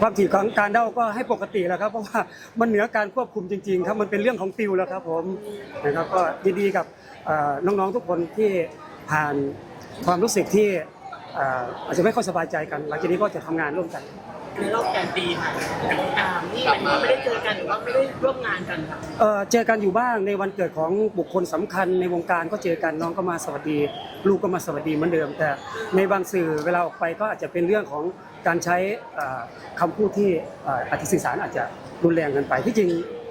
ความถี่ของการเด้าก็ให้ปกติแล้วครับเพราะว่ามันเหนือการควบคุมจริงๆครับมันเป็นเรื่องของติวแล้วครับผมนะครับก็ยินดีกับเอ่อน้องๆทุกคนที่ผ่านความรู้สึกที่เอ่ออาจจะไม่ค่อยสบายใจกัน หลังจากนี้ก็จะทำงานร่วมกัน ในรอบแปดปีค่ะกับน้องอาร์มนี่หมายถึงว่าไม่ได้เจอกันหรือว่าไม่ได้ร่วมงานกันค่ะเอ่อเจอกันอยู่บ้างในวันเกิดของบุคคลสำคัญในวงการก็เจอกันน้องก็มาสวัสดี ลูกก็มาสวัสดีเหมือนเดิม แต่ในบางสื่อเวลาออกไปก็อาจจะเป็นเรื่องของ การใช้เอ่อคำพูดที่เอ่ออาจจะสื่อสารอาจจะรุนแรงเกันไปที่จริง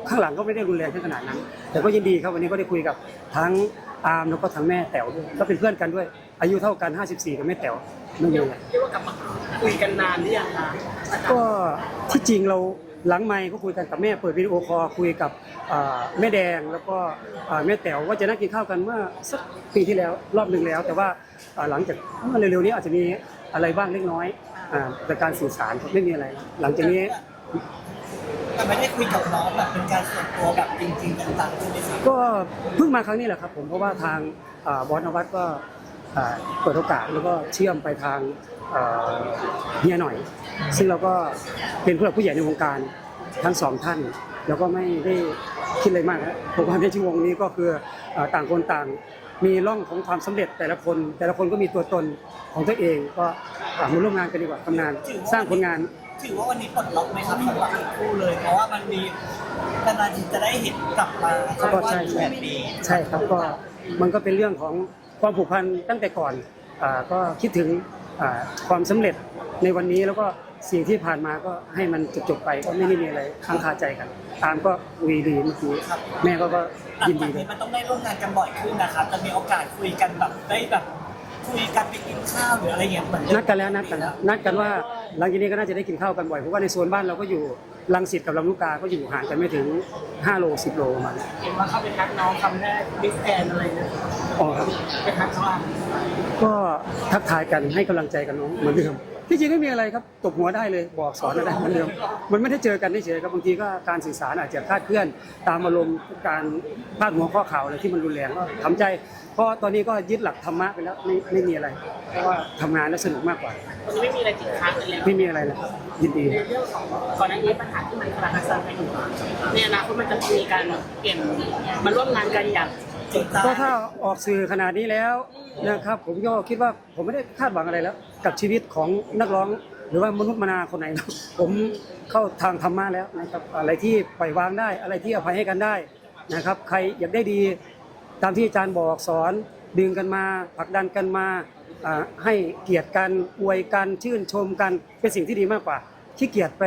ข้างหลังก็ไม่ได้รุนแรงถึงขนาดนั้น แต่ก็ยินดีครับวันนี้ก็ได้คุยกับทั้งอาร์มแล้วก็ทั้งแม่แต๋วด้วยก็เป็นเพื่อนกันด้วย อายุเท่ากัน 54 กับแม่แต๋วไม่มีอะไรเรียกว่ากลับมาคุยกันนานหรือยังคะอาจารย์ก็ที่จริงเราหลังไมค์ก็คุยกันกับแม่เปิดวิดีโอคอลคุยกับอ่าแม่แดงแล้วก็อ่าแม่แต๋วว่าจะนั่งกินข้าวกันเมื่อสักปีที่แล้วรอบหนึ่งแล้ว แต่ว่าอ่าหลังจากเมื่อเร็วๆนี้อาจจะมีอะไรบ้างเล็กน้อย อ่าแต่การสื่อสารครับไม่มีอะไรหลังจากนี้ แต่ไม่ได้คุยกับน้องแบบเป็นการส่วนตัวแบบจริงๆต่างๆใช่ไหมครับก็เพิ่งมาครั้งนี้แหละครับผมเพราะว่าทางอ่าบอสนวัตก็อ่าเปิดโอกาสแล้วก็เชื่อมไปทางอ่าเฮียหน่อย ซึ่งเราก็เป็นผู้หลักผู้ใหญ่ในวงการทั้งสองท่าน แล้วก็ไม่ได้คิดอะไรมากนะผมว่าในชั่วโมงนี้ก็คืออ่าต่างคนต่าง มีร่องของความสำเร็จแต่ละคน แต่ละคนก็มีตัวตนของตัวเองก็อ่ามาร่วมงานกันดีกว่าทำงาน สร้างผลงาน ถือว่าวันนี้ปลดล็อกไหมครับสำหรับทั้งคู่เลย เพราะว่ามันมีนานๆทีจะได้เห็นกลับมาเขาก็ใช่แบใช่บนี้ใช่ครับก็มันก็เป็นเรื่องของความผูกพันตั้งแต่ก่อนอ่าก็คิดถึงอ่าความสำเร็จในวันนี้แล้วก็ สิ่งที่ผ่านมาก็ให้มันจบๆไปก็ไม่ได้มีอะไรค้างคาใจกัน ตามก็วีดีเมื่อกี้แม่ก็ก็หลัยิงนจาดีกเลนี้ยมันต้องได้ร่วมงานกันบ่อยขึ้นนะครับจะมีโอกาสคุยกันแบบได้แบบคุยกันไปกินข้าวหรืออะไรอย่างเงี้ยเหมือนเดิมนัดกันแล้วนัดกันแล้วนัดกันว่าหลังจากนี้ก็น่าจะได้กินข้าวกันบ่อยเพราะว่าในโซนบ้านเราก็อยู่ลังสิตกับลำลูกกาก็อยู่ห่างกันไม่ถึง 5 โล 10 โลประมาณนั้นเห็นว่าเข้าไปทักน้องคำแรกบิ๊กแอนอะไรเนี่ยอ๋อครับ ไปทักเขาอาร์มก็ทักทายกันให้กำลังใจกันน้องเหมือนเดิม ที่จริงไม่มีอะไรครับตบหัวได้เลยบอกสอนได้เหมือนเดิมมันไม่ได้เจอกันเฉยๆครับบางทีก็การสื่อสารอาจจะคลาดเคลื่อน ตามอารมณ์การพาดหัวข้อข่าวอะไรที่มันรุนแรงก็ทำใจ เพราะตอนนี้ก็ยึดหลักธรรมะไปแล้วไม่ไม่มีอะไร เพราะว่าทำงานแล้วสนุกมากกว่าวันนี้ไม่มีอะไรติดค้างกันแล้วไม่มีอะไรนะครับยินดีในเรื่องของก่อนหน้านี้ปัญหาที่มันคาราคาซังกันอยู่ในอนาคตมันจะมีการเปลี่ยนมาร่วมงานกันอย่างจริงจัง ก็ถ้าออกสื่อขนาดนี้แล้วนะครับ ผมก็คิดว่าผมไม่ได้คาดหวังอะไรแล้ว กับชีวิตของนักร้อง หรือว่ามนุษย์มนาคนไหนนะผมเข้าทางธรรมะแล้วนะครับอะไรที่ปล่อยวางได้ อะไรที่อภัยให้กันได้นะครับ ใครอยากได้ดี ตามที่อาจารย์บอกสอนดึงกันมาผลักดันกันมาอ่าให้เกียรติกันอวยกันชื่นชมกันเป็นสิ่งที่ดีมากกว่าขี้เกียจไป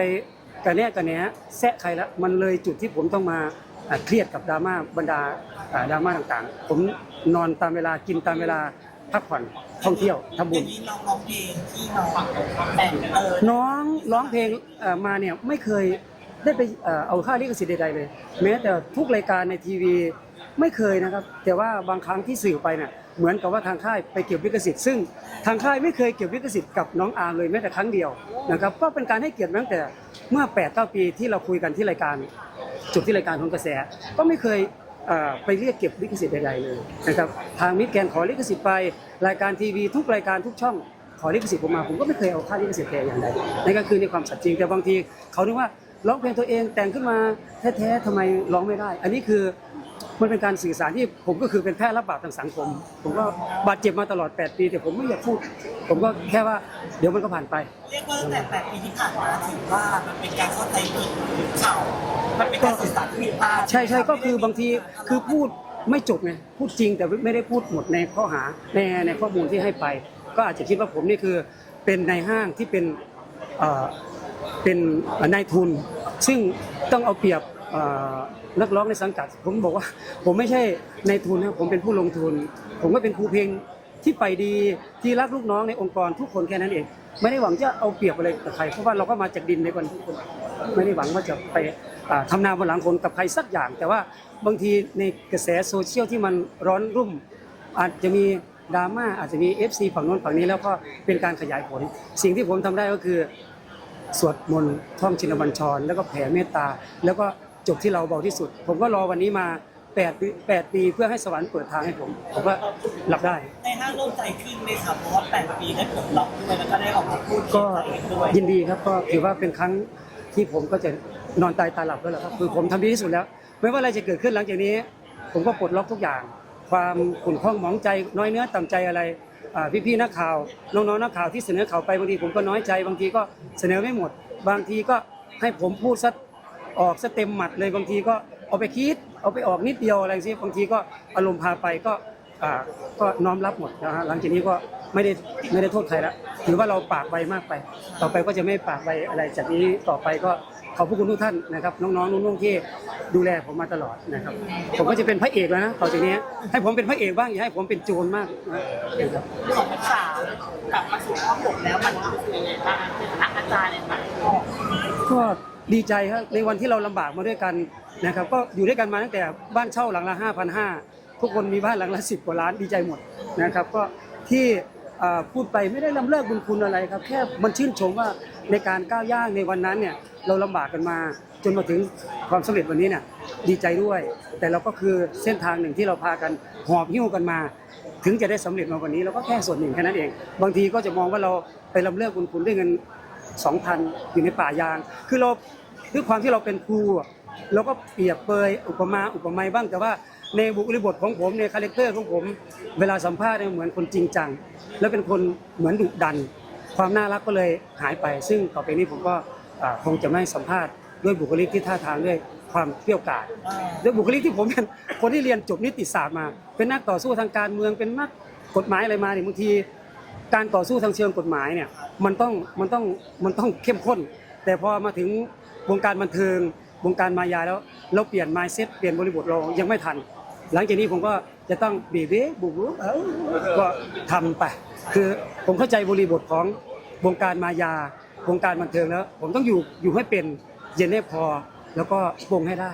กระแนะกระแหนแซะใครละมันเลยจุดที่ผมต้องมาอ่า เครียดกับดราม่าบรรดาอ่าดราม่าต่างๆ ผมนอนตามเวลากินตามเวลาพักผ่อนท่องเที่ยวทำบุอย่าญงนี้น้องร้องเพลงที่น้องแต่งเออน้องร้องเพลงเอ่อมาเนี่ยไม่เคยได้ไปเอ่อเอาค่าลิขสิทธิ์ใดๆเลย แม้แต่ทุกรายการในทีวีไม่เคยนะครับ แต่ว่าบางครั้งที่สื่อไปเนี่ยเหมือนกับว่าทางค่ายไปเก็บลิขสิทธิ์ซึ่งทางค่ายไม่เคยเก็บลิขสิทธิ์กับน้องอาร์มเลยแม้แต่ครั้งเดียวนะครับก็เป็นการให้เกียรติมาตั้งแต่เมื่อ8ปดปีที่เราคุยกันที่รายการ จบที่รายการของกระแส ก็ไม่เคยไปเรียกเก็บลิขสิทธิ์ใดๆเลยนะครับทางมิตรแกนขอลิขสิทธิ์ไป รายการทีวีทุกรายการทุกช่องขอลิขสิทธิ์ผมมาผมก็ไม่เคยเอาค่าลิขสิทธิ์แต่อย่างใดนั่นก็คือในความสัตย์จริงแต่บางทีเขาคิดว่าร้องเพลงตัวเองแต่งขึ้นมาแท้ๆทำไมร้องไม่ได้ อันนี้คือ มันเป็นการสื่อสารที่ผมก็คือเป็นแพร่รับบาปทางสังคม ผมก็บาดเจ็บมาตลอด 8 ปี แต่ผมไม่อยากพูด ผมก็แค่ว่าเดี๋ยวมันก็ผ่านไป เรียกว่าตั้งแต่แปดปีที่ผ่านมาถือว่ามันเป็นการเข้าใจผิดหรือข่าวมันเป็นการสื่อสารที่ผิดพลาดใช่ใช่ก็คือบางทีคือพูดไม่จบไงพูดจริงแต่ไม่ได้พูดหมดในข้อหาในในข้อมูลที่ให้ไป ก็อาจจะคิดว่าผมนี่คือเป็นในายห้างที่เป็นเอ่อเป็นนายทุน ซึ่งต้องเอาเปรียบเอ่อ นักร้องในสังกัด ผมบอกว่า ผมไม่ใช่ในทุนนะผมเป็นผู้ลงทุน ผมก็เป็นครูเพลงที่ไปดีที่รักลูกน้องในองค์กรทุกคนแค่นั้นเอง ไม่ได้หวังจะเอาเปรียบอะไรกับใครเพราะว่าเราก็มาจากดินในวันทุกคนไม่ได้หวังว่าจะไปอ่าทำนาบนหลังคนกับใครสักอย่าง แต่ว่าบางทีในกระแสโซเชียลที่มันร้อนรุ่ม อาจจะมีดราม่าอาจจะมี FC ฝั่งโน้นฝั่งนี้แล้วก็เป็นการขยายผล สิ่งที่ผมทำได้ก็คือ สวดมนต์ท่องชินบัญชร แล้วก็แผ่เมตตา แล้วก็ จบที่เราเบาที่สุด ผมก็รอวันนี้มา8ปี8ปีเพื่อให้สวรรค์เปิดทางให้ผม ผมว่าหลับได้ ในห้างโล่งใจขึ้นไหมครับเพราะว่าแปดปีได้ปลดล็อกด้วยแล้วก็ได้ออกมาพูดก็เองด้วยยินดีครับก็ถือว่าเป็นครั้งที่ผมก็จะนอนตายตาหลับแล้วแหละครับคือผมทำดีที่สุดแล้ว ไม่ว่าอะไรจะเกิดขึ้นหลังจากนี้ ผมก็ปลดล็อกทุกอย่าง ความขุ่นข้องหมองใจน้อยเนื้อต่ำใจอะไรอ่าพี่ๆนักข่าวน้องๆนักข่าวที่เสนอข่าวไปบางทีผมก็น้อยใจบางทีก็เสนอไม่หมด บางทีก็ให้ผมพูดซะ ออกซะเต็มหมัดเลยบางทีก็เอาไปคิด เอาไปออกนิดเดียวอะไรสิบางทีก็อารมณ์พาไปก็อ่าก็น้อมรับหมดนะฮะหลังจากนี้ก็ไม่ได้ไม่ได้โทษใครละถือว่าเราปากไวมากไป ต่อไปก็จะไม่ปากไวอะไรจากนี้ต่อไปก็ขอบพระคุณทุกท่านนะครับ น้องๆนุ่งๆที่ดูแลผมมาตลอดนะครับ ผมก็จะเป็นพระเอกแล้วนะต่อจากนี้ให้ผมเป็นพระเอกบ้างอย่าให้ผมเป็นโจรมากนะครับเรื่องของนักข่าวกลับมาสู่ข้อปกแล้วมันรู้สึกยังไงบ้างในฐานะอาจารย์เนี่ยค่ะก็ ดีใจครับในวันที่เราลำบากมาด้วยกันนะครับก็อยู่ด้วยกันมาตั้งแต่บ้านเช่าหลังละ5,500ทุกคนมีบ้านหลังละ10กว่าล้านดีใจหมดนะครับก็ที่พูดไปไม่ได้ลำเลิกบุญคุณอะไรครับ แค่มันชื่นชมว่าในการก้าวย่างในวันนั้นเนี่ยเราลำบากกันมาจนมาถึงความสำเร็จวันนี้เนี่ยดีใจด้วย แต่เราก็คือเส้นทางหนึ่งที่เราพากันหอบหิ้วกันมา ถึงจะได้สำเร็จมาวันนี้เราก็แค่ส่วนหนึ่งแค่นั้นเอง บางทีก็จะมองว่าเราไปลำเลิกบุญคุณด้วยเงิน 2,000 อยู่ในป่ายาง คือเราด้วยความที่เราเป็นครูเราก็เปรียบเปยอุปมาอุปไมยบ้างแต่ว่าในบุคลิกบทของผมในคาแรคเตอร์ของผม เวลาสัมภาษณ์เนี่ยเหมือนคนจริงจัง แล้วเป็นคนเหมือนดุดัน ความน่ารักก็เลยหายไป ซึ่งต่อไปนี้ผมก็คงจะไม่สัมภาษณ์ด้วยบุคลิกที่ท่าทางด้วยความเปรี้ยวกราดด้วยบุคลิกที่ผมเป็นคนที่เรียนจบนิติศาสตร์มา เป็นนักต่อสู้ทางการเมืองเป็นนักกฎหมายอะไรมาเนี่ยบางที การต่อสู้ทางเชิงกฎหมายเนี่ยมันต้องมันต้องมันต้องเข้มข้น แต่พอมาถึงวงการบันเทิงวงการมายาแล้ว เราเปลี่ยน mindset เปลี่ยนบริบทเรายังไม่ทัน หลังจากนี้ผมก็จะต้องบีบเบ้บุบบุบเอ้าก็ทำไปคือผมเข้าใจบริบทของวงการมายาวงการบันเทิงแล้ว ผมต้องอยู่อยู่ให้เป็นเย็นให้พอแล้วก็วงให้ได้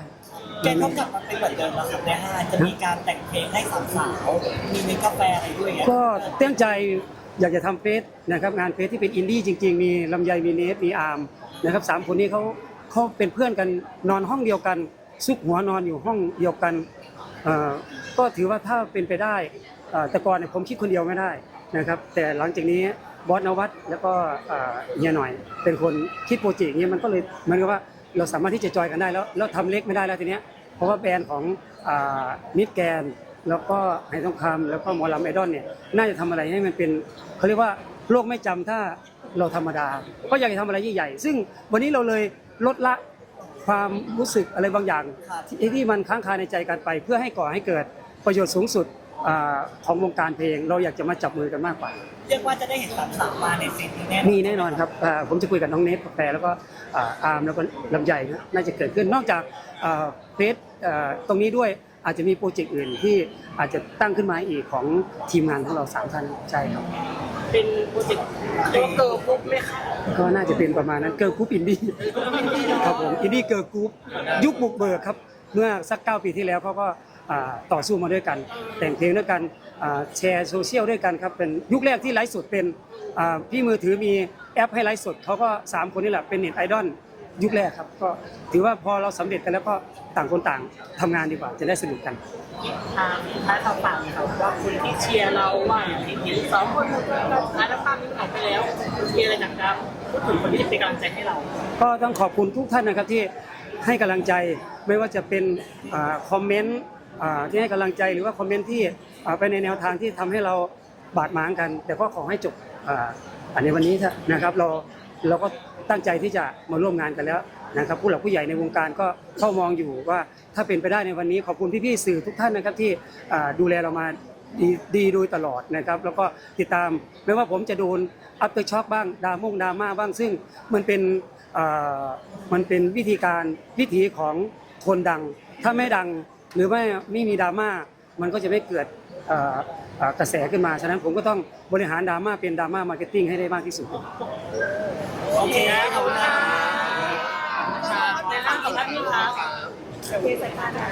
แกต้องกลับมาเป็นเหมือนเดิมนะครับในห้างจะมีการแต่งเพลงให้สาวๆมีเมนกาแฟอะไรด้วยไงก็ตั้งใจ อยากจะทำเฟสนะครับงานเฟสที่เป็นอินดี้จริง ๆ มีลำไยมีเนสมีอาร์มนะครับสามคนนี้เขาเขาเป็นเพื่อนกันนอนห้องเดียวกัน ซุกหัวนอนอยู่ห้องเดียวกันก็ถือว่าถ้าเป็นไปได้แต่ก่อนเนี่ยผมคิดคนเดียวไม่ได้นะครับ แต่หลังจากนี้บอสนวัตแล้วก็เฮียหน่อยเป็นคนคิดโปรเจกต์นี้มันก็เลยมือนกับว่าเราสามารถที่จะจอยกันได้แล้วแล้วทำเล็กไม่ได้แล้วทีเนี้ยเพราะว่าแบรนด์ของมิดแกน แล้วก็ไหทองคำแล้วก็หมอลำไอดอลเนี่ยน่าจะทำอะไรให้มันเป็นเขาเรียกว่าโลกไม่จำถ้าเราธรรมดา ก็อยากจะทำอะไรใหญ่ๆซึ่งวันนี้เราเลยลดละความรู้สึกอะไรบางอย่างที่ที่มันค้างคาในใจกันไป เพื่อให้ก่อให้เกิดประโยชน์สูงสุดอาของวงการเพลง เราอยากจะมาจับมือกันมากกว่าเรียกว่าจะได้เห็นสามสาวมาในซีนนี้แน่นอนมีแน่นอนครับอ่าผมจะคุยกับน้องเนทกาแฟแล้วก็อ่าอาร์มแล้วก็ลำใหญ่นะน่าจะเกิดขึ้นนอกจากอ่าเฟสอ่าตรงนี้ด้วย อาจจะมีโปรเจกต์อื่นที่อาจจะตั้งขึ้นมาอีกของทีมงานของเราสามท่านใช่ครับ เป็นโปรเจกต์เรียกว่าเกิร์ลกรุ๊ปไหมคะก็น่าจะเป็นประมาณนั้นเกิร์ลกรุ๊ปอินดี้ครับผมอินดี้เกิร์ลกรุ๊ปยุคบุกเบิกครับ เมื่อสักเก้าปีที่แล้วเขาก็อ่าต่อสู้มาด้วยกัน แต่งเพลงด้วยกันอ่าแชร์โซเชียลด้วยกันครับเป็นยุคแรกที่ไลฟ์สดเป็นอ่าพี่มือถือมีแอปให้ไลฟ์สดเขาก็สามคนนี่แหละเป็นเน็ตไอดอล ยุคแรกครับ ก็ถือว่าพอเราสำเร็จกันแล้วก็ต่างคนต่างทำงานดีกว่าจะได้สนุกกันทางท้ายข่าวฝากค่ะว่าคนที่เชียร์เราว่าเห็นสองคนท้ายแล้วภาพนี้ออกไปแล้วมีอะไรหนักครับพูดถึงคนที่เป็นกำลังใจให้เรา ก็ต้องขอบคุณทุกท่านนะครับที่ให้กำลังใจไม่ว่าจะเป็นอาคอมเมนต์อ่าที่ให้กำลังใจหรือว่าคอมเมนต์ที่อ่าไปในแนวทางที่ทำให้เราบาดหมางกัน แต่ก็ขอให้จบอ่าอันในวันนี้เถอะนะครับเรา เราก็ตั้งใจที่จะมาร่วมงานกันแล้วนะครับผู้หลักผู้ใหญ่ในวงการก็เข้ามองอยู่ว่าถ้าเป็นไปได้ในวันนี้ขอบคุณพี่ๆสื่อทุกท่านนะครับที่ดูแลเรามาดีดีโดยตลอดนะครับ แล้วก็ติดตามไม่ว่าผมจะโดนอัปเตอร์ช็อคบ้างดราม่งดราม่าบ้างซึ่งมันเป็นมันเป็นวิธีการวิถีของคนดัง ถ้าไม่ดังหรือไม่ไม่มีดราม่ามันก็จะไม่เกิดกระแสขึ้นมา ฉะนั้นผมก็ต้องบริหารดราม่าเป็นดราม่ามาร์เก็ตติ้งให้ได้มากที่สุด โอเคขอบคุณครับในร่างของท่านนี้ครับ